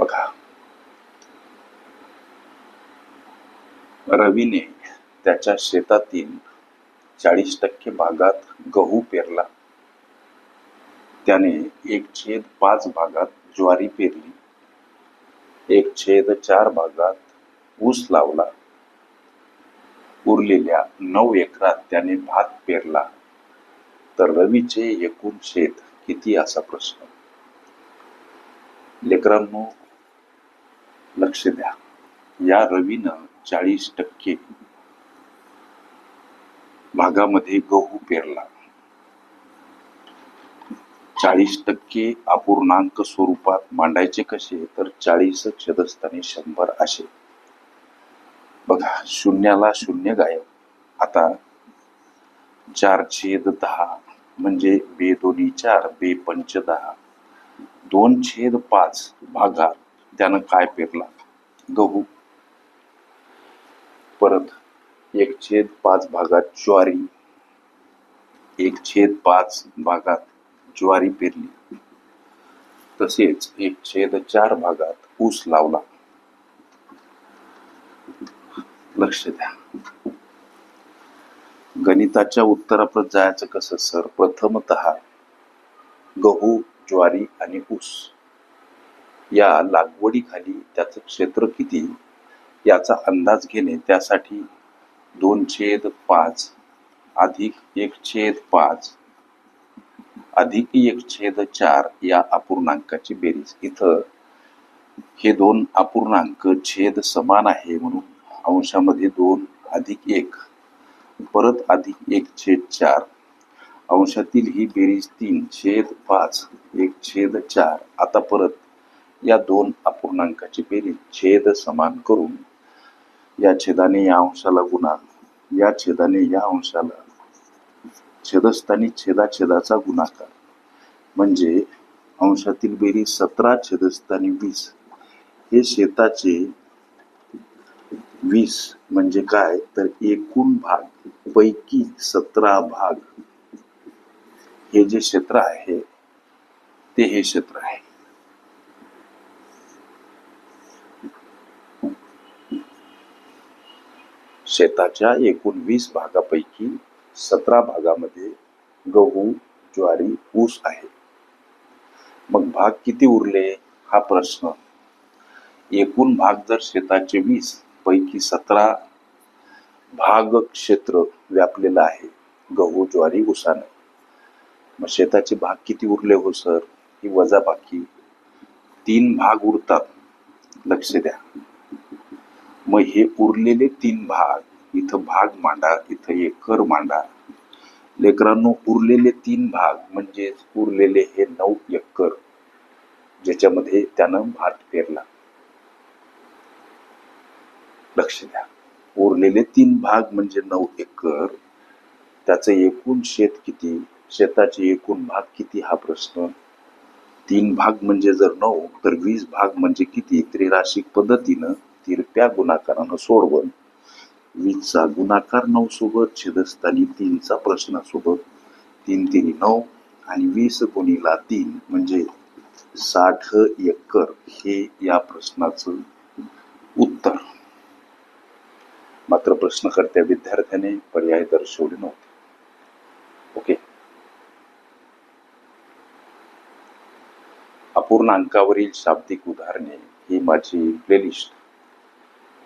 बघा. रवीने त्याच्या शेतातील चाळीस टक्के भागात गहू पेरला. त्याने एक छेद पाच भागात ज्वारी पेरली. एक छेद चार भागात ऊस लावला. उरलेल्या नऊ एकरात त्याने भात पेरला. तर रवीचे एकूण शेत किती? असा प्रश्न. लेकरांनो लक्ष द्या. या रवीनं चाळीस टक्के भागामध्ये गहू पेरला. चाळीस टक्के अपूर्णांक स्वरूपात मांडायचे कसे? तर चाळीस छेदस्थानी शंभर असे. बघा शून्याला शून्य गायब. आता चार छेद दहा म्हणजे बे दोन्ही चार बे पंच दहा. दोन छेद पाच भागात त्यानं काय पेरला. गहू. परत एक छेद पाच भागात ज्वारी. एक छेद पाच भागात ज्वारी पेरली. तसेच एक छेद चार भागात ऊस लावला. लक्ष द्या. गणिताच्या उत्तराप्रत जायचं कसं सर? प्रथमत गहू ज्वारी आणि ऊस. या लागवडीखाली त्याचं क्षेत्र किती? याचा अंदाज घेणे त्यासाठी दोन छेद पाच अधिक एक छेद पाच अधिक एक छेद चार या अपूर्णांकाची बेरीज. इथं हे दोन अपूर्णांक छेद समान आहे म्हणून अंशामध्ये दोन अधिक एक परत अधिक एक छेद चार. अंशातील ही बेरीज तीन छेद पाच एक छेद चार. आता परत या दोन अपूर्णांकाची बेरीज छेद समान करून या छेदाने या अंशाला गुणा या छेदाने या अंशाला छेदस्थानी छेदाछेदाचा गुणाकार. म्हणजे अंशातील बेरीज सतरा छेदस्थानी वीस. हे शेताचे वीस म्हणजे काय? तर एकूण भाग पैकी सतरा भाग हे जे क्षेत्र आहे ते हे क्षेत्र आहे. शेताच्या एकूण वीस भागापैकी सतरा भागामध्ये गहू ज्वारी ऊस आहे. मग भाग किती उरले? हा प्रश्न. एकूण भाग जर शेताचे वीस पैकी सतरा भाग क्षेत्र व्यापलेलं आहे गहू ज्वारी ऊसानं. मग शेताचे भाग किती उरले हो सर? ही वजा बाकी तीन भाग उरतात. लक्ष द्या. मग हे उरलेले तीन भाग इथं भाग मांडा इथं कर मांडा. लेकरांनो उरलेले तीन भाग म्हणजेच उरलेले हे नऊ एकर ज्याच्यामध्ये त्यानं भात पेरला. लक्ष द्या. उरलेले तीन भाग म्हणजे नऊ एकर त्याचं एकूण शेत किती? शेताचे एकूण भाग किती हा प्रश्न? तीन भाग म्हणजे जर नऊ तर वीस भाग म्हणजे किती? त्रिराशिक पद्धतीनं तिरप्या गुणाकारानं सोडवण. वीसचा गुणाकार नऊ सोबत छेदस्थानी तीनचा प्रश्नासोबत तीन तीन नऊ आणि वीस गुणीला तीन म्हणजे साठ एकर हे या प्रश्नाचं उत्तर. मात्र प्रश्नकर्त्या विद्यार्थ्याने पर्याय दर्शवले नव्हते. ओके? अपूर्ण अंकावरील शाब्दिक उदाहरणे ही माझी प्लेलिस्ट